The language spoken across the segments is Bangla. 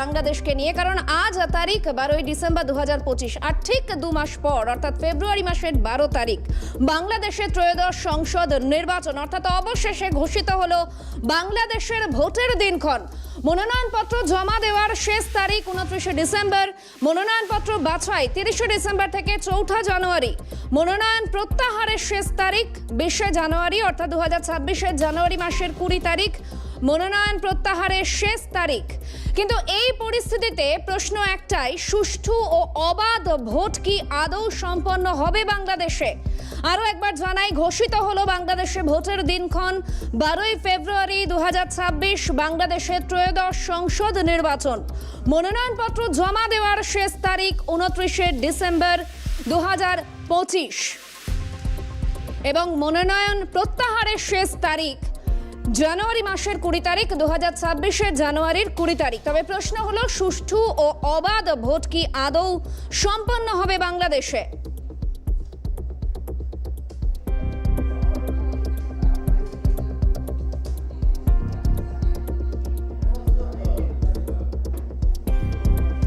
বাংলাদেশকে নিয়ে, কারণ আজ তারিখ বারোই ডিসেম্বর দু হাজার পঁচিশ, আর ঠিক দু মাস পর, অর্থাৎ ফেব্রুয়ারি মাসের বারো তারিখ বাংলাদেশের ত্রয়োদশ সংসদ নির্বাচন, অর্থাৎ অবশেষে ঘোষিত হলো বাংলাদেশের ভোটের দিনক্ষণ। মনোনয়নপত্র জমা দেওয়ার শেষ তারিখ উনত্রিশে ডিসেম্বর, মনোনয়নপত্র বাছাই তিরিশে ডিসেম্বর থেকে চৌঠা জানুয়ারি। মনোনয়ন প্রত্যাহারের শেষ তারিখ বিশে জানুয়ারি, অর্থাৎ দু হাজার ছাব্বিশের জানুয়ারি মাসের কুড়ি তারিখ মনোনয়ন প্রত্যাহারের শেষ তারিখ। কিন্তু এই পরিস্থিতিতে প্রশ্ন একটাই, সুষ্ঠু ও অবাধ ভোট কি আদৌ সম্পন্ন হবে বাংলাদেশে? আরও একবার জানাই, ঘোষিত হলো বাংলাদেশে ভোটের দিনক্ষণ, বারোই ফেব্রুয়ারি দু বাংলাদেশের ত্রয়োদশ সংসদ নির্বাচন। মনোনয়নপত্র জমা দেওয়ার শেষ তারিখ উনত্রিশে ডিসেম্বর দু হাজার পঁচিশ। এবং মনোনয়ন প্রত্যাহারের শেষ তারিখ জানুয়ারি মাসের কুড়ি তারিখ দু হাজার ছাব্বিশের জানুয়ারির কুড়ি তারিখ। তবে প্রশ্ন হলো, সুষ্ঠু ও অবাধ ভোট কি আদৌ সম্পন্ন হবে বাংলাদেশে?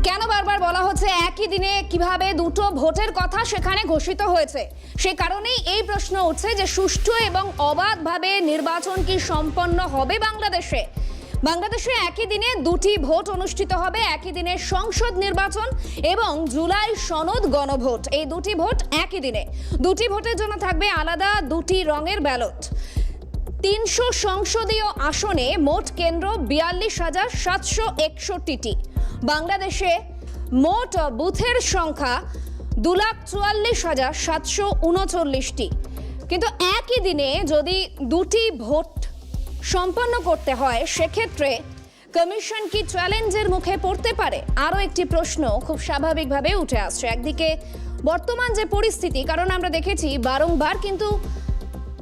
কেন বারবার বলা হচ্ছে একই দিনে কীভাবে দুটো ভোটের কথা সেখানে ঘোষিত হয়েছে? সে কারণেই এই প্রশ্ন উঠছে যে সুষ্ঠু এবং অবাধভাবে নির্বাচন কি সম্পন্ন হবে বাংলাদেশে? বাংলাদেশে একই দিনে দুটি ভোট অনুষ্ঠিত হবে, একই দিনে সংসদ নির্বাচন এবং জুলাই সনদ গণভোট। এই দুটি ভোট একই দিনে। দুটি ভোটের জন্য থাকবে আলাদা দুটি রঙের ব্যালট। তিনশো সংসদীয় আসনে মোট কেন্দ্র বিয়াল্লিশ হাজার সাতশো একষট্টিটি। বাংলাদেশে মোট বুথের সংখ্যা দু লাখ চুয়াল্লিশ হাজার সাতশো উনচল্লিশটি। কিন্তু একই দিনে যদি দুটি ভোট সম্পন্ন করতে হয়, সেক্ষেত্রে কমিশন কি চ্যালেঞ্জের মুখে পড়তে পারে? আরও একটি প্রশ্ন খুব স্বাভাবিকভাবে উঠে আসছে। একদিকে বর্তমান যে পরিস্থিতি, কারণ আমরা দেখেছি বারংবার কিন্তু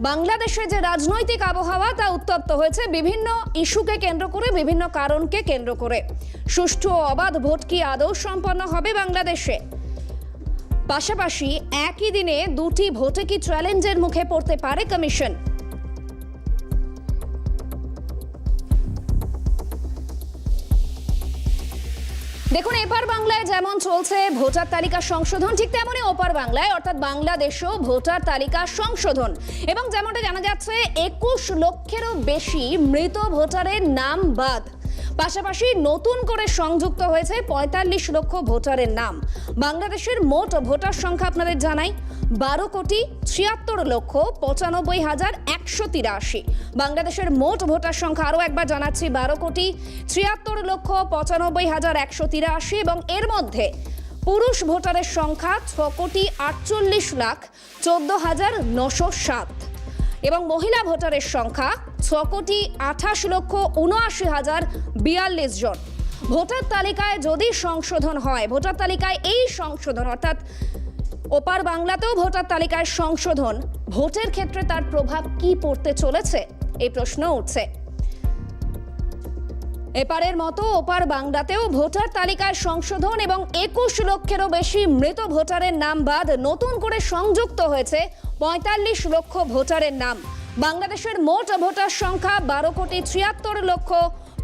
বাংলাদেশে যে রাজনৈতিক আবহাওয়া, তা উত্তপ্ত হয়েছে বিভিন্ন ইস্যুকে কেন্দ্র করে, বিভিন্ন কারণকে কেন্দ্র করে। সুষ্ঠু ও অবাধ ভোট কি আদৌ সম্পন্ন হবে বাংলাদেশে? পাশাপাশি একই দিনে দুটি ভোটে কি চ্যালেঞ্জের মুখে পড়তে পারে কমিশন? দেখুন, এপার বাংলায় যেমন চলছে ভোটার তালিকা সংশোধন, ঠিক তেমনই ওপার বাংলায়, অর্থাৎ বাংলাদেশও ভোটার তালিকা সংশোধন। এবং যেমনটা জানা যাচ্ছে, একুশ লক্ষেরও বেশি মৃত ভোটারের নাম বাদ। পাশাপাশি নতুন করে সংযুক্ত হয়েছে পঁয়তাল্লিশ লক্ষ ভোটারের নাম। বাংলাদেশের মোট ভোটার সংখ্যা আপনাদের জানাই, বারো কোটি ছিয়াত্তর লক্ষ পঁচানব্বই হাজার একশো তিরাশি। বাংলাদেশের মোট ভোটার সংখ্যা আরও একবার জানাচ্ছি, বারো কোটি ছিয়াত্তর লক্ষ পঁচানব্বই হাজার একশো তিরাশি এবং এর মধ্যে পুরুষ ভোটারের সংখ্যা ছ কোটি আটচল্লিশ লাখ চোদ্দ হাজার নশো সাত। এবং মহিলা ভোটারের সংখ্যা ছ কোটি আঠাশ লক্ষ উনআশি হাজার বিয়াল্লিশ জন। ভোটার তালিকায় যদি সংশোধন হয়, ভোটার তালিকায় এই সংশোধন, অর্থাৎ ওপার বাংলাতেও ভোটার তালিকায় সংশোধন, ভোটের ক্ষেত্রে তার প্রভাব কি পড়তে চলেছে? এই প্রশ্ন উঠছে। এপারের মতো ওপার বাংলাতেও ভোটার তালিকায় সংশোধন এবং একুশ লক্ষেরও বেশি মৃত ভোটারের নাম বাদ নতুন করে সংযুক্ত হয়েছে পঁয়তাল্লিশ লক্ষ ভোটারের নাম। বাংলাদেশের মোট ভোটার সংখ্যা বারো কোটি ছিয়াত্তর লক্ষ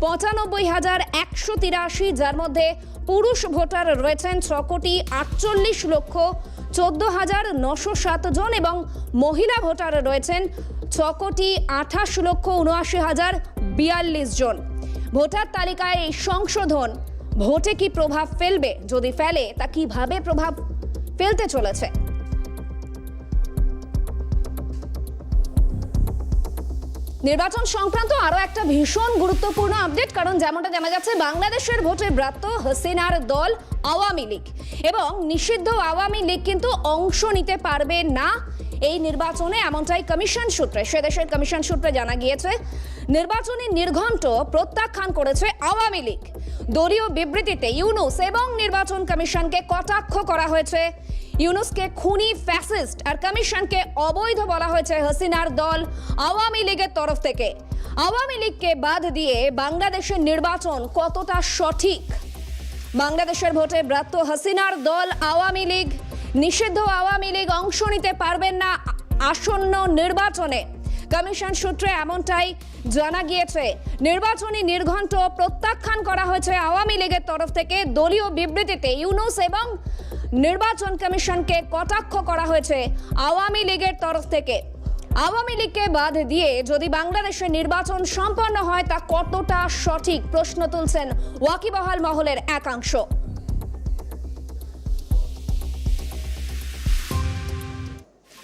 পঁচানব্বই হাজার একশো তিরাশি, যার মধ্যে পুরুষ ভোটার রয়েছেন ছ কোটি আটচল্লিশ লক্ষ চোদ্দ হাজার নশো জন এবং মহিলা ভোটার রয়েছেন ছ কোটি আঠাশ লক্ষ উনআশি হাজার বিয়াল্লিশ জন। ভোটার তালিকায় এই সংশোধন। ভোটে কি প্রভাব ফেলবে? যদি ফেলে, তা কীভাবে প্রভাব ফেলতে চলেছে? নির্বাচন সংক্রান্ত আরও একটা ভীষণ গুরুত্বপূর্ণ আপডেট, কারণ যেমনটা জানা যাচ্ছে, বাংলাদেশের ভোটে ব্রাত্য হাসিনার দল আওয়ামী লীগ। এবং নিষিদ্ধ আওয়ামী লীগ কিন্তু অংশ নিতে পারবে না এই নির্বাচনে এমনটাই কমিশন সূত্রে, সে দেশের কমিশন সূত্রে জানা গিয়েছে, নির্বাচনী নির্ঘণ্ট প্রত্যাখ্যান করেছে আওয়ামী লীগ। দলীয় বিবৃতিতে ইউনুস এবং নির্বাচন কমিশনকে কটাক্ষ করা হয়েছে। ইউনুসকে খুনি, ফ্যাসিস্ট আর কমিশনকে অবৈধ বলা হয়েছে হাসিনার দল আওয়ামী লীগের তরফ থেকে। আওয়ামী লীগকে বাদ দিয়ে বাংলাদেশের নির্বাচন কতটা সঠিক? বাংলাদেশের ভোটে ব্রাত্য হাসিনার দল আওয়ামী লীগ নিষিদ্ধ আওয়ামী লীগ অংশ নিতে পারবেন না আসন্ন নির্বাচনে। কমিশন সূত্রে এমনটাই জানা গিয়েছে। নির্বাচনী নির্ঘণ্ট প্রত্যাখ্যান করা হয়েছে আওয়ামী লীগের তরফ থেকে। দলীয় বিবৃতিতে ইউনুস এবং নির্বাচন কমিশনকে কটাক্ষ করা হয়েছে আওয়ামী লীগের তরফ থেকে। আওয়ামী লীগকে বাদ দিয়ে যদি বাংলাদেশে নির্বাচন সম্পন্ন হয়, তা কতটা সঠিক? প্রশ্ন তুলছেন ওয়াকিবহাল মহলের একাংশ।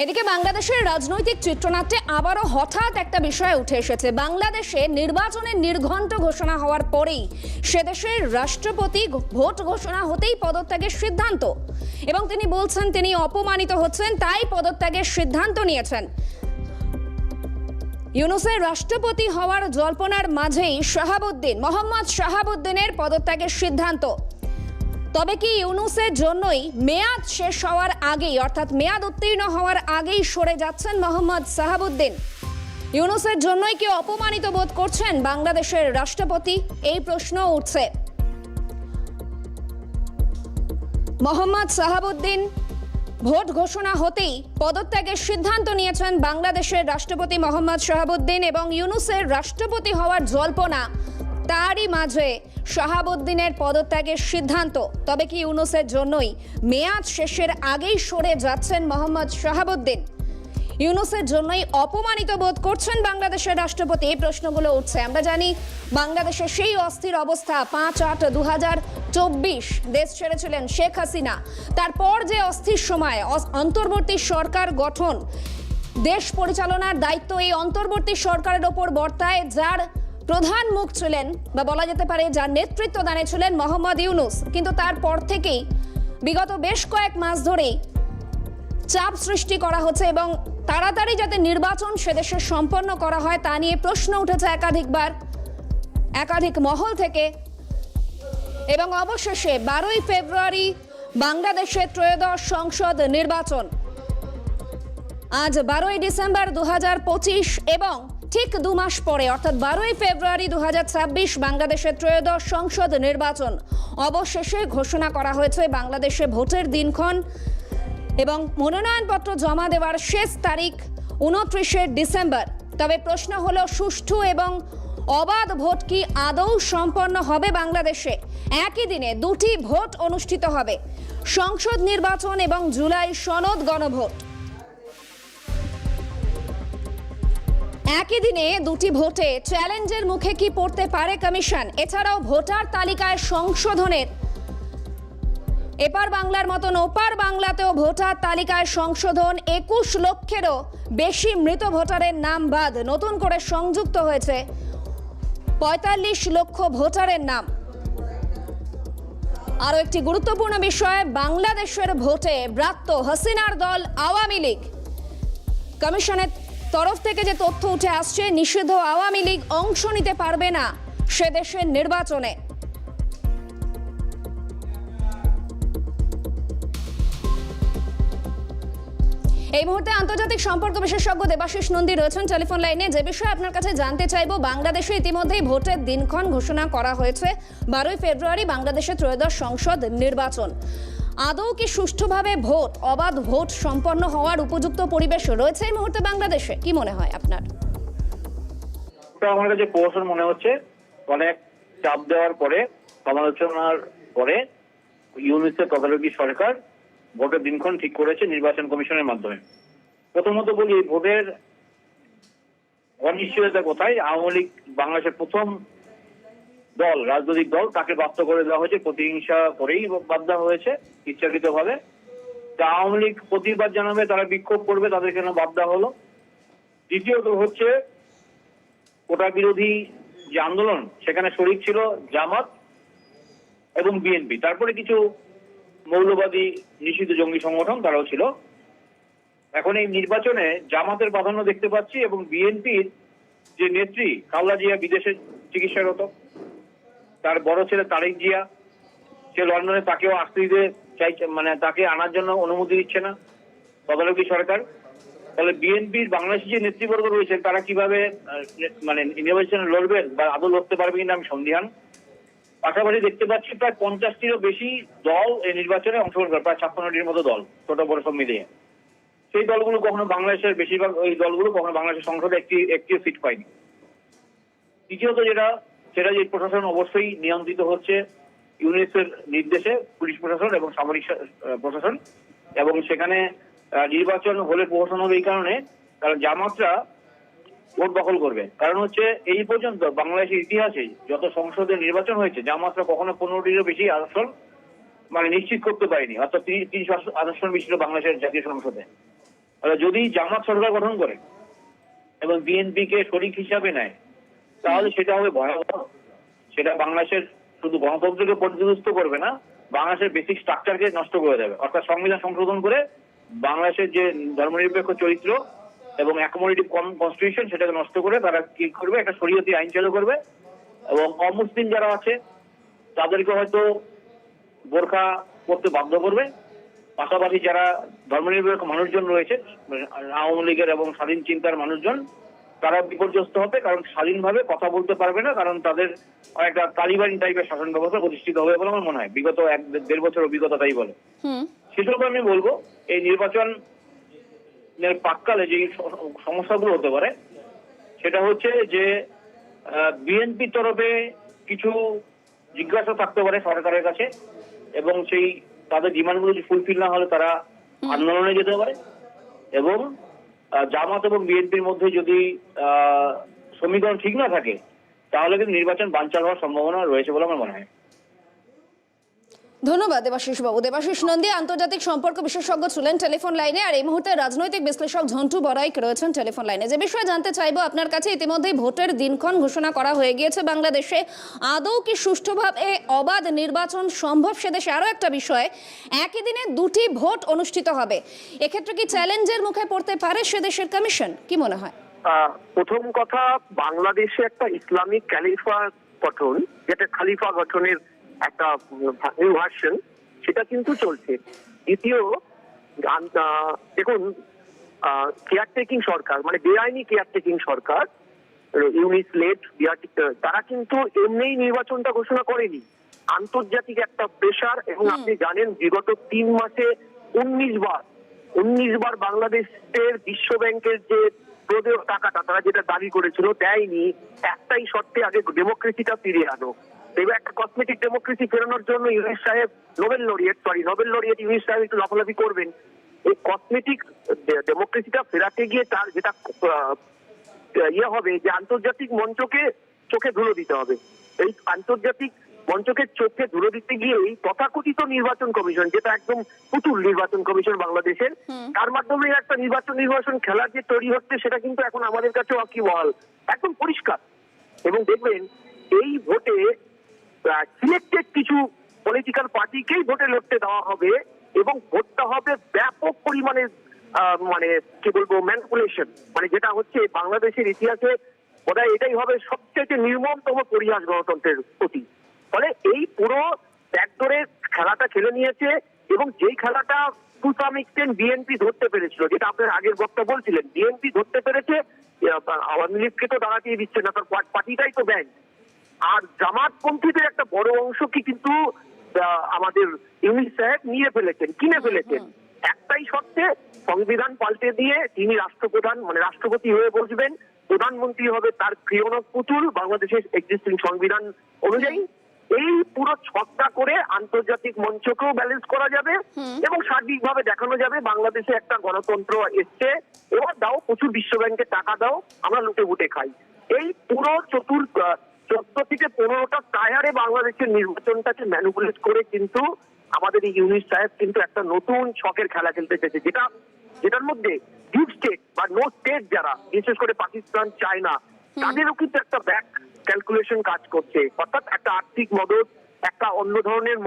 এদিকে বাংলাদেশের রাজনৈতিক চিত্রনাট্যে আবারও হঠাৎ একটা বিষয় উঠে এসেছে। বাংলাদেশে নির্বাচনের নির্ঘণ্ট ঘোষণা হওয়ার পরেই সেদেশের রাষ্ট্রপতি ভোট ঘোষণা হতেই পদত্যাগের সিদ্ধান্ত। এবং তিনি বলছেন, তিনি অপমানিত হচ্ছেন, তাই পদত্যাগের সিদ্ধান্ত নিয়েছেন। ইউনুসের রাষ্ট্রপতি হওয়ার জল্পনার মাঝেই শাহাবুদ্দিন, মোহাম্মদ শাহাবুদ্দিনের পদত্যাগের সিদ্ধান্ত। তবে কি ইউনুসের জন্যই মেয়াদ শেষ হওয়ার আগেই, অর্থাৎ মেয়াদ উত্তীর্ণ হওয়ার আগেই সরে যাচ্ছেন মোহাম্মদ সাহাবুদ্দিন। ইউনুসের জন্যই কি অপমানিত বোধ করছেন বাংলাদেশের রাষ্ট্রপতি? এই প্রশ্ন উঠছে। মোহাম্মদ সাহাবুদ্দিন, ভোট ঘোষণা হতেই পদত্যাগের সিদ্ধান্ত নিয়েছেন বাংলাদেশের রাষ্ট্রপতি মোহাম্মদ শাহাবুদ্দিন এবং ইউনুসের রাষ্ট্রপতি হওয়ার জল্পনা তারই মাঝে শাহাবুদ্দিনের পদত্যাগের সিদ্ধান্ত। তবে কি ইউনুসের জন্যই মেয়াদ শেষের আগেই সরে যাচ্ছেন মোহাম্মদ শাহাবুদ্দিন? ইউনুসের জন্যই অপমানিত বোধ করছেন বাংলাদেশের রাষ্ট্রপতি? এই প্রশ্নগুলো উঠছে। আমরা জানি বাংলাদেশের সেই অস্থির অবস্থা, পাঁচ আট দু চব্বিশ। দেশ ছেড়েছিলেন শেখ হাসিনা। তারপর যে অস্থির সময় অন্তর্বর্তী সরকার গঠন। দেশ পরিচালনার দায়িত্ব এই অন্তর্বর্তী সরকারের ওপর বর্তায়, যার প্রধান মুখ ছিলেন বা বলা যেতে পারে যার নেতৃত্ব দানে ছিলেন মোহাম্মদ ইউনুস। কিন্তু তারপর থেকেই বিগত বেশ কয়েক মাস ধরেই চাপ সৃষ্টি করা হচ্ছে এবং তাড়াতাড়ি যাতে নির্বাচন সেদেশে সম্পন্ন করা হয় তা নিয়ে প্রশ্ন উঠেছে একাধিকবার, একাধিক মহল থেকে। এবং অবশেষে বারোই ফেব্রুয়ারি বাংলাদেশের ত্রয়োদশ সংসদ নির্বাচন। আজ বারোই ডিসেম্বর দু হাজার পঁচিশ এবং ঠিক দু মাস পরে, অর্থাৎ বারোই ফেব্রুয়ারি দু হাজার ছাব্বিশ বাংলাদেশের ত্রয়োদশ সংসদ নির্বাচন। অবশেষে ঘোষণা করা হয়েছে বাংলাদেশে ভোটের দিনক্ষণ এবং মনোনয়নপত্র জমা দেওয়ার শেষ তারিখ উনত্রিশে ডিসেম্বর। তবে প্রশ্ন হলো, সুষ্ঠু এবং অবাধ ভোট কি আদৌ সম্পন্ন হবে বাংলাদেশে? একই দিনে দুটি ভোট অনুষ্ঠিত হবে। সংসদ নির্বাচন এবং জুলাই সনদ গণভোট। একই দিনে দুটি ভোটে চ্যালেঞ্জের মুখে কি পড়তে পারে কমিশন? এছাড়াও ভোটার তালিকায় সংশোধনের এপার বাংলার মতন ওপার বাংলাতেও ভোটার তালিকায় সংশোধন, একুশ লক্ষেরও বেশি মৃত ভোটারের নাম বাদ। নতুন করে সংযুক্ত হয়েছে পঁয়তাল্লিশ লক্ষ ভোটারের নাম। আরও একটি গুরুত্বপূর্ণ বিষয়, বাংলাদেশের ভোটে ব্রাত্য হাসিনার দল আওয়ামী লীগ। কমিশনের তরফ থেকে যে তথ্য উঠে আসছে, নিষিদ্ধ আওয়ামী লীগ অংশ নিতে পারবে না সে দেশের নির্বাচনে। এই মুহূর্তে আন্তর্জাতিক সম্পর্ক বিশেষজ্ঞ দেবাশিস নন্দী রয়েছেন টেলিফোন লাইনে। যে বিষয়ে আপনার কাছে জানতে চাইব, বাংলাদেশে ইতিমধ্যেই ভোটের দিনক্ষণ ঘোষণা করা হয়েছে। বারোই ফেব্রুয়ারি বাংলাদেশের ত্রয়োদশ সংসদ নির্বাচন। আদৌ কি সুষ্ঠুভাবে ভোট, অবাধ ভোট সম্পন্ন হওয়ার উপযুক্ত পরিবেশ রয়েছে এই মুহূর্তে বাংলাদেশে? কি মনে হয় আপনার? আমার কাছে মনে হচ্ছে অনেক চাপ দেওয়ার পরে, সমালোচনার পরে ইউনিসেফ তদারকি সরকার ভোটের দিনক্ষণ ঠিক করেছে নির্বাচন কমিশনের মাধ্যমে। প্রথমত বলি ভোটের অনিশ্চয়তা কোথায়? আওয়ামী লীগ বাংলাদেশের প্রথম দল, রাজনৈতিক দল তাকে বাধ্য করে দেওয়া হয়েছে, প্রতিহিংসা করেই দেওয়া হয়েছে ইচ্ছাকৃত ভাবে আওয়ামী লীগ প্রতিবাদ জানাবে, তারা বিক্ষোভ করবে, তাদের কেন দেওয়া হলো? দ্বিতীয়ত হচ্ছে কোটা বিরোধী যে আন্দোলন, সেখানে শরিক ছিল জামাত এবং বিএনপি। তারপরে কিছু মৌলবাদী নিষিদ্ধ জঙ্গি সংগঠন তারাও ছিল। এখন এই নির্বাচনে জামাতের প্রাধান্য দেখতে পাচ্ছি এবং বিএনপির যে নেত্রী, খালেদা জিয়া বিদেশে চিকিৎসারত। তার বড় ছেলে তারেক জিয়া, সে লন্ডনে তাকেও আসতে দিতে চাইছে মানে তাকে আনার জন্য অনুমতি দিচ্ছে না, তদারকি সরকার। তাহলে বিএনপির বাংলাদেশি যে নেতৃবর্গ রয়েছে তারা কীভাবে মানে নির্বাচনে লড়বেন বা আদৌ লড়তে পারবে কিনা আমি সন্দিহান। পাশাপাশি দেখতে পাচ্ছি প্রায় পঞ্চাশটিরও বেশি দল এই নির্বাচনে অংশগ্রহণ করে, প্রায় ছাপ্পান্নটির মতো দল, ছোট বড় সব মিলিয়ে। সেই দলগুলো কখনো বাংলাদেশের বেশিরভাগ, ওই দলগুলো কখনো বাংলাদেশের সংসদে একটি একটি সিট পায়নি। দ্বিতীয়ত যেটা সেটা যে প্রশাসন অবশ্যই নিয়ন্ত্রিত হচ্ছে ইউনিসের নির্দেশে, পুলিশ প্রশাসন এবং সামরিক প্রশাসন। এবং সেখানে নির্বাচন হলে প্রশাসন হবে এই কারণে কারণ জামাতরা ভোট দখল করবে। কারণ হচ্ছে এই পর্যন্ত বাংলাদেশের ইতিহাসে যত সংসদে নির্বাচন হয়েছে, জামাতরা কখনো পনেরোটিরও বেশি আসন মানে নিশ্চিত করতে পারেনি। অর্থাৎ তিরিশ আসন- বেশি বাংলাদেশের জাতীয় সংসদে। যদি জামাত সরকার গঠন করে এবং বিএনপি কে শরিক হিসাবে নেয় তাহলে সেটা হবে ভয়াবহ। সেটা বাংলাদেশের শুধু গণতন্ত্রকে পর্যদস্ত করবে না, বাংলাদেশের বেসিক স্ট্রাকচারকে নষ্ট করে দেবে। অর্থাৎ সংবিধান সংশোধন করে বাংলাদেশের যে ধর্মনিরপেক্ষ চরিত্র এবং অ্যাকোমোডেটিভ কনস্টিটিউশন সেটাকে নষ্ট করে তারা কি করবে? একটা শরীয়তি আইন চালু করবে। এবং অমুসলিম যারা আছে, তাদেরকে হয়তো বোরখা পড়তে বাধ্য করবে। পাশাপাশি যারা ধর্মনিরপেক্ষ মানুষজন রয়েছে, আওয়ামী লীগের এবং স্বাধীন চিন্তার মানুষজন তারা বিপর্যস্ত হবে কারণ স্বাধীনভাবে কথা বলতে পারবে না কারণ তাদের একটা তালিবানি টাইপের শাসন ব্যবস্থা প্রতিষ্ঠিত হবে বলে আমার মনে হয়। বিগত এক দেড় বছর অভিজ্ঞতা তাই বলে। সেসব আমি বলব এই নির্বাচন এর পাককালে যে সমস্যাগুলো হতে পারে সেটা হচ্ছে যে বিএনপির তরফে কিছু জিজ্ঞাসা থাকতে পারে সরকারের কাছে এবং সেই তাদের ডিমান্ডগুলো যদি ফুলফিল না হলে তারা আন্দোলনে যেতে পারে এবং জামাত এবং বিএনপির মধ্যে যদি সমীকরণ ঠিক না থাকে, তাহলে কিন্তু নির্বাচন বানচাল হওয়ার সম্ভাবনা রয়েছে বলে আমার মনে হয়। ধন্যবাদ দেবাশিস বাবু দেবাশিস নন্দী, আন্তর্জাতিক সম্পর্ক বিশেষজ্ঞ ছিলেন টেলিফোন লাইনে আর এই মুহূর্তে রাজনৈতিক বিশ্লেষক ঝন্টু বড়াইক রয়েছেন টেলিফোন লাইনে। যে বিষয়ে জানতে চাইব আপনার কাছে, ইতিমধ্যেই ভোটের দিনক্ষণ ঘোষণা করা হয়ে গিয়েছে বাংলাদেশে। আদৌ কি সুষ্ঠুভাবে অবাধ নির্বাচন সম্ভব সে দেশে? আরও একটা বিষয়, একই দিনে দুটি ভোট অনুষ্ঠিত হবে। এক্ষেত্রে কি চ্যালেঞ্জের মুখে পড়তে পারে সে দেশের কমিশন? কি মনে হয়? প্রথম কথা, বাংলাদেশে একটা ইসলামিক ক্যালিফা গঠন, যেটা খালিফা গঠনের একটা নিউ ভার্সন সেটা কিন্তু চলছে। দ্বিতীয় দেখুন কেয়ারটেকিং সরকার মানে বেআইনি কেয়ারটেকিং সরকার ইউনিস লেট তারা কিন্তু এমনিই নির্বাচনটা ঘোষণা করেনি। আন্তর্জাতিক একটা প্রেশার এবং আপনি জানেন বিগত তিন মাসে উনিশ বার উনিশ বার বাংলাদেশের বিশ্ব ব্যাংকের যে প্রদেয় টাকাটা তারা যেটা দাবি করেছিল দেয়নি একটাই শর্তে আগে ডেমোক্রেসিটা ফিরিয়ে আনো। এবার একটা কসমেটিক ডেমোক্রেসি ফেরানোর জন্য ইউনিস সাহেব Nobel laureate sorry Nobel laureate Yunus সাহেব একটু লাফালাফি করবেন। এই কসমেটিক ডেমোক্রেসিটা ফেরাতে গিয়ে তার যেটা ইয়ে হবে যে আন্তর্জাতিক মঞ্চকে চোখে ধুলো দিতে হবে। এই আন্তর্জাতিক মঞ্চকে চোখে ধুলো দিতে গিয়েই তথাকথিত নির্বাচন কমিশন যেটা একদম পুতুল নির্বাচন কমিশন বাংলাদেশের তার মাধ্যমে একটা নির্বাচন নির্বাচন খেলার যে তৈরি হচ্ছে সেটা কিন্তু এখন আমাদের কাছে অকিবহাল একদম পরিষ্কার। এবং দেখবেন এই ভোটে সিলেক্টেড কিছু পলিটিক্যাল পার্টিকেই ভোটে লড়তে দেওয়া হবে এবং ভোটটা হবে ব্যাপক পরিমাণে মানে কি বলব ম্যানিপুলেশন মানে যেটা হচ্ছে বাংলাদেশের ইতিহাসে বোধহয় এটাই হবে সবচেয়ে নির্মমতম পরিহাস গণতন্ত্রের প্রতি ফলে এই পুরো ব্যাকডোরে খেলাটা খেলে নিয়েছে এবং যেই খেলাটা টু সাম এক্সটেন্ট বিএনপি ধরতে পেরেছিল, যেটা আপনার আগের বক্তা বলছিলেন বিএনপি ধরতে পেরেছে আওয়ামী লীগকে তো দাঁড়াতেই দিচ্ছে না, তার পার্টিটাই তো ব্যাংক আর জামাতপন্থীদের একটা বড় অংশকে কিন্তু আমাদের ইউনিস সাহেব নিয়ে ফেলেছেন কিনে ফেলেছেন। একটাই শর্তে সংবিধান পাল্টে দিয়ে তিনি রাষ্ট্রপ্রধান মানে রাষ্ট্রপতি হয়ে বসবেন। প্রধানমন্ত্রী হবে তার ক্রিয়নক পুতুল বাংলাদেশের এক্সিস্টিং সংবিধান অনুযায়ী। এই পুরো ছকটা করে আন্তর্জাতিক মঞ্চকেও ব্যালেন্স করা যাবে এবং সার্বিকভাবে দেখানো যাবে বাংলাদেশে একটা গণতন্ত্র এসছে। এবার দাও প্রচুর বিশ্ব ব্যাংকে টাকা দাও আমরা লুটে বুটে খাই। এই পুরো চতুর চোদ্দ থেকে পনেরোটা টায়ারে বাংলাদেশের নির্বাচনটাকে ম্যানুপুলেট করে কিন্তু আমাদের এই ইউনিট সাহেব কিন্তু একটা নতুন ছকের খেলা খেলতে চেয়েছে যেটা যেটার মধ্যে ডিপ স্টেট বা নো স্টেট যারা বিশেষ করে পাকিস্তান চায়না তাদেরও কিন্তু একটা ব্যাক ক্যালকুলেশন কাজ করছে। অর্থাৎ একটা আর্থিক মদত একটা অন্য ধরনের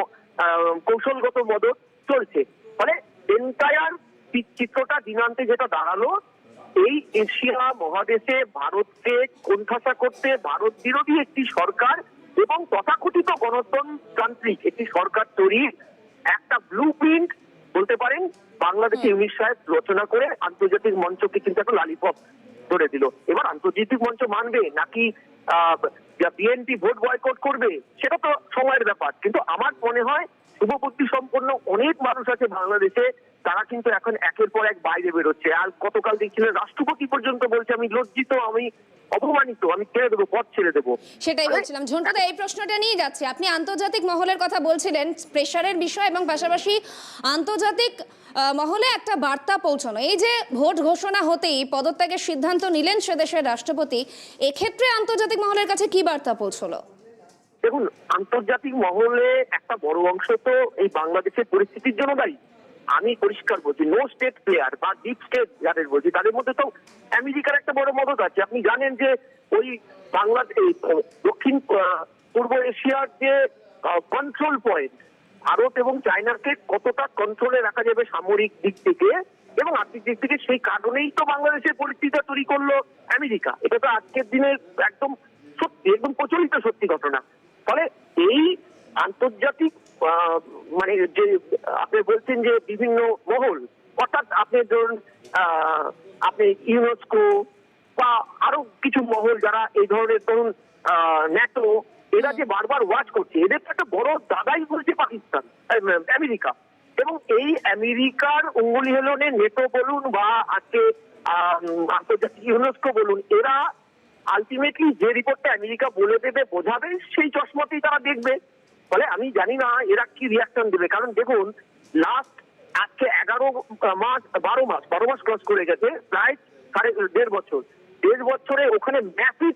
কৌশলগত মদত চলছে। ফলে এন্টায়ার চিত্রটা দিনান্তে যেটা দাঁড়াল এই এশিয়া মহাদেশে ভারতকে কোণঠাসা করতে ভারত বিরোধী একটি সরকার এবং তথাকথিত গণতন্ত্রতান্ত্রিক একটি সরকার তৈরির একটা ব্লু প্রিন্ট বলতে পারেন বাংলাদেশে ইউনিট সাহেব রচনা করে আন্তর্জাতিক মঞ্চকে কিন্তু একটা লালিপপ ধরে দিল। এবার আন্তর্জাতিক মঞ্চ মানবে নাকি বিএনপি ভোট বয়কট করবে সেটা তো সময়ের ব্যাপার। কিন্তু আমার মনে হয় শুভবুদ্ধি সম্পন্ন অনেক মানুষ আছে বাংলাদেশে তারা কিন্তু এখন একের পর এক বাইরে বেরোচ্ছে। আর গতকাল দেখছিলেন রাষ্ট্রপতি পর্যন্ত বলছে আমি লজ্জিত আমি অপমানিত আমি ছেড়ে দেবো পথ ছেড়ে দেবো। সেটাই বলছিলাম। ঝন্টুদা এই প্রশ্নটা নিয়ে যাচ্ছে। আপনি আন্তর্জাতিক মহলের কথা বলছিলেন প্রেশারের বিষয় এবং পাশাপাশি আন্তর্জাতিক মহলে একটা বার্তা পৌঁছানো। এই যে ভোট ঘোষণা হতেই পদত্যাগের সিদ্ধান্ত নিলেন সে দেশের রাষ্ট্রপতি এক্ষেত্রে আন্তর্জাতিক মহলের কাছে কি বার্তা পৌঁছলো? দেখুন আন্তর্জাতিক মহলে একটা বড় অংশ তো এই বাংলাদেশের পরিস্থিতির জন্য দায়ী। আমি পরিষ্কার বলছি নো স্টেট প্লেয়ার বা ডিপ স্টেট যাদের বলছি, তাদের মধ্যে তো আমেরিকার একটা বড় মদত আছে। আপনি জানেন যে ওই বাংলাদেশ দক্ষিণ পূর্ব এশিয়ার যে কন্ট্রোল পয়েন্ট ভারত এবং চায়নাকে কতটা কন্ট্রোলে রাখা যাবে সামরিক দিক থেকে এবং আর্থিক দিক থেকে, সেই কারণেই তো বাংলাদেশের পরিস্থিতিটা তৈরি করল আমেরিকা। এটা তো আজকের দিনের একদম সত্যি, একদম প্রচলিত সত্যি ঘটনা। ফলে এই আন্তর্জাতিক মানে যে আপনি বলছেন যে বিভিন্ন মহল, অর্থাৎ আপনি ধরুন আপনি ইউনেস্কো বা আরও কিছু মহল যারা এই ধরনের ধরুন ন্যাটো, এরা যে বারবার ওয়াচ করছে, এদের তো একটা বড় দাদাই বলছে পাকিস্তান আমেরিকা। এবং এই আমেরিকার অঙ্গুলি হেলনে নেটো বলুন বা আজকে আন্তর্জাতিক ইউনেস্কো বলুন, এরা আলটিমেটলি যে রিপোর্টটা আমেরিকা বলে দেবে, বোঝাবে, সেই চশমাতেই তারা দেখবে। ফলে আমি জানি না এরা কি রিয়াকশন দেবে। কারণ দেখুন লাস্ট আজকে এগারো মাস, বারো মাস বারো মাস ক্রস করে গেছে, প্রায় সাড়ে দেড় বছর। দেড় বছরে ওখানে ম্যাসিভ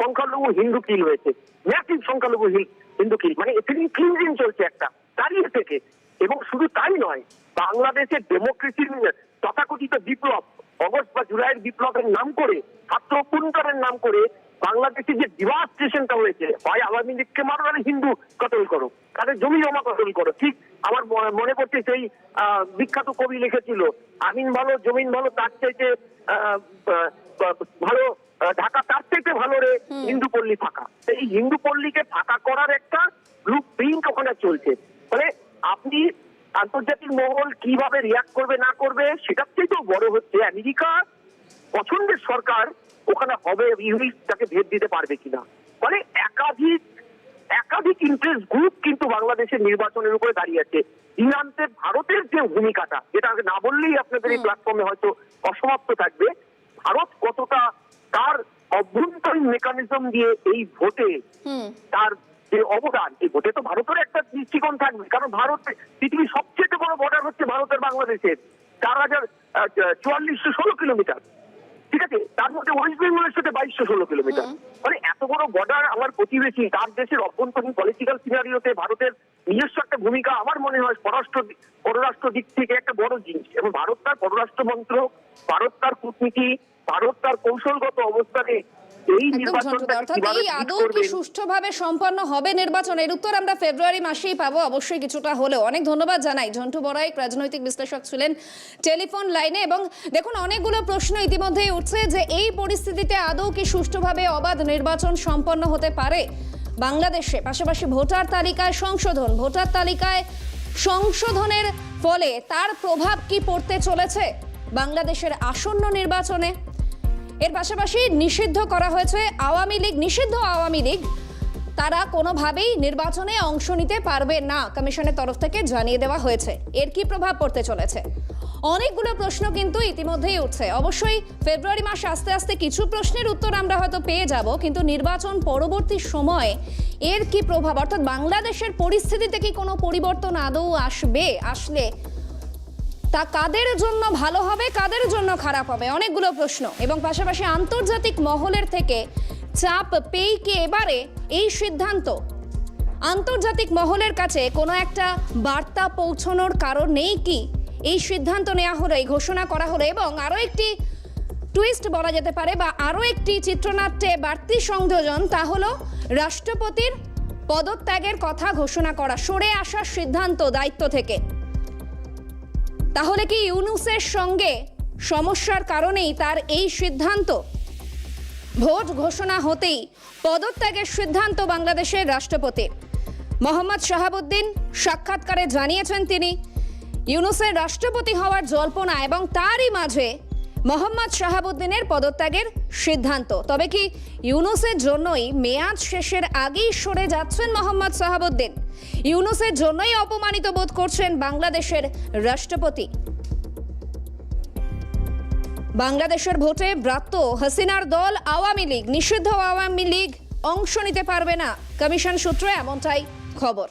সংখ্যালঘু হিন্দু কিল হয়েছে। ম্যাসিভ সংখ্যালঘু হিন্দু কিল মানে এখানে ক্লিনজিং চলছে একটা দাঁড়িয়ে থেকে। এবং শুধু তাই নয় বাংলাদেশের ডেমোক্রেসির তথাকথিত বিপ্লব, অগস্ট বা জুলাইয়ের বিপ্লবের নাম করে, ছাত্র নাম করে বাংলাদেশে যে ডিভাস্টেশনটা হয়েছে হয় আওয়ামী লীগকে মারো আর হিন্দু কতল করো তাদের জমি জমা কতল করো। ঠিক আমার মনে পড়ছে সেই বিখ্যাত কবি লিখেছিল আমিন ভালো জমিন ভালো তার চাইতে ভালো ঢাকা তার চাইতে ভালো রে হিন্দু পল্লী ফাঁকা। এই হিন্দু পল্লীকে ফাঁকা করার একটা ব্লু প্রিন্ট ওখানে চলছে। মানে আপনি আন্তর্জাতিক মহল কীভাবে রিয়াক্ট করবে না করবে সেটার থেকেও বড় হচ্ছে আমেরিকা পছন্দের সরকার ওখানে হবে ইউনিট তাকে ভেট দিতে পারবে কিনা। ফলে একাধিক একাধিক ইন্টারেস্ট গ্রুপ কিন্তু বাংলাদেশের নির্বাচনের উপরে দাঁড়িয়ে আছে। দিনান্তে ভারতের যে ভূমিকাটা যেটা না বললেই আপনাদের এই প্ল্যাটফর্মে হয়তো অসমাপ্ত থাকবে ভারত কতটা তার অভ্যন্তরীণ মেকানিজম দিয়ে এই ভোটে তার যে অবদান এই ভোটে তো ভারতের একটা দৃষ্টিকোণ থাকবে কারণ ভারত পৃথিবীর সবচেয়ে বড় বর্ডার হচ্ছে ভারতের বাংলাদেশের। চার হাজার চুয়াল্লিশশো ষোলো কিলোমিটার। ঠিক আছে তার মধ্যে ওয়েস্ট বেঙ্গলের সাথে বাইশশো ষোলো কিলোমিটার মানে এত বড় বর্ডার আমার প্রতিবেশী তার দেশের অভ্যন্তরীণ পলিটিক্যাল সিনারিওতে ভারতের নিজস্ব একটা ভূমিকা আমার মনে হয় পররাষ্ট্র পররাষ্ট্র দিক থেকে একটা বড় জিনিস। এবং ভারত তার পররাষ্ট্র মন্ত্রক ভারত তার কূটনীতি ভারত তার কৌশলগত অবস্থানে এই একদম ঝন্টুদা নির্বাচনটা অর্থাৎ কীভাবে এই lead আদৌ কি করবেন? সুষ্ঠুভাবে সম্পন্ন হবে নির্বাচন? এর উত্তর আমরা ফেব্রুয়ারি মাসেই পাবো অবশ্যই কিছুটা হলেও। অনেক ধন্যবাদ জানাই। ঝন্টু বড়াইক রাজনৈতিক বিশ্লেষক ছিলেন টেলিফোন লাইনে এবং দেখুন অনেকগুলো প্রশ্ন ইতিমধ্যেই উঠছে যে এই পরিস্থিতিতে আদৌ কি সুষ্ঠুভাবে অবাধ নির্বাচন সম্পন্ন হতে পারে? বাংলাদেশে পাশাপাশি ভোটার তালিকায় সংশোধন। ভোটার তালিকায় সংশোধনের ফলে তার প্রভাব কি পড়তে চলেছে? বাংলাদেশের আসন্ন নির্বাচনে এর পাশাপাশি নিষিদ্ধ করা হয়েছে আওয়ামী লীগ, নিষিদ্ধ আওয়ামী লীগ। তারা কোনোভাবেই নির্বাচনে অংশ নিতে পারবে না, কমিশনের তরফ থেকে জানিয়ে দেওয়া হয়েছে। এর কি প্রভাব পড়তে চলেছে? অনেকগুলো প্রশ্ন কিন্তু ইতিমধ্যেই উঠছে। অবশ্যই ফেব্রুয়ারি মাস আস্তে আস্তে কিছু প্রশ্নের উত্তর আমরা হয়তো পেয়ে যাব, কিন্তু নির্বাচন পরবর্তী সময়ে এর কি প্রভাব? অর্থাৎ বাংলাদেশের পরিস্থিতিতে কি কোনো পরিবর্তন আদৌ আসবে, আসলে তা কাদের জন্য ভালো হবে, কাদের জন্য খারাপ হবে? অনেকগুলো প্রশ্ন। এবং পাশাপাশি আন্তর্জাতিক মহলের থেকে চাপ পেয়ে কি এবারে এই সিদ্ধান্ত? আন্তর্জাতিক মহলের কাছে কোনো একটা বার্তা পৌঁছানোর কারণ নেই কি? এই সিদ্ধান্ত নেওয়া হলো, এই ঘোষণা করা হলো এবং আরও একটি টুইস্ট বলা যেতে পারে বা আরও একটি চিত্রনাট্যে বাড়তি সংযোজন, তা হলো রাষ্ট্রপতির পদত্যাগের কথা ঘোষণা করা, সরে আসার সিদ্ধান্ত দায়িত্ব থেকে। তাহলে কি ইউনুসের সঙ্গে সমস্যার কারণেই তার এই সিদ্ধান্ত? ভোট ঘোষণা হতেই পদত্যাগের সিদ্ধান্ত বাংলাদেশের রাষ্ট্রপতি মোহাম্মদ শাহাবুদ্দিন সাক্ষাৎকারে জানিয়েছেন তিনি, ইউনুসের রাষ্ট্রপতি হওয়ার জল্পনা এবং তারই মাঝে মোহাম্মদ শাহাবুদ্দিনের পদত্যাগের সিদ্ধান্ত। তবে কি ইউনুসের জন্যই মেয়াদ শেষের আগেই সরে যাচ্ছেন মোহাম্মদ শাহাবুদ্দিন? ইউনুসের জন্যই অপমানিত বোধ করছেন বাংলাদেশের রাষ্ট্রপতি। বাংলাদেশের ভোটে ব্রাত্য হাসিনার দল আওয়ামী লীগ, নিষিদ্ধ আওয়ামী লীগ অংশ নিতে পারবে না। কমিশন সূত্রে এমনটাই খবর।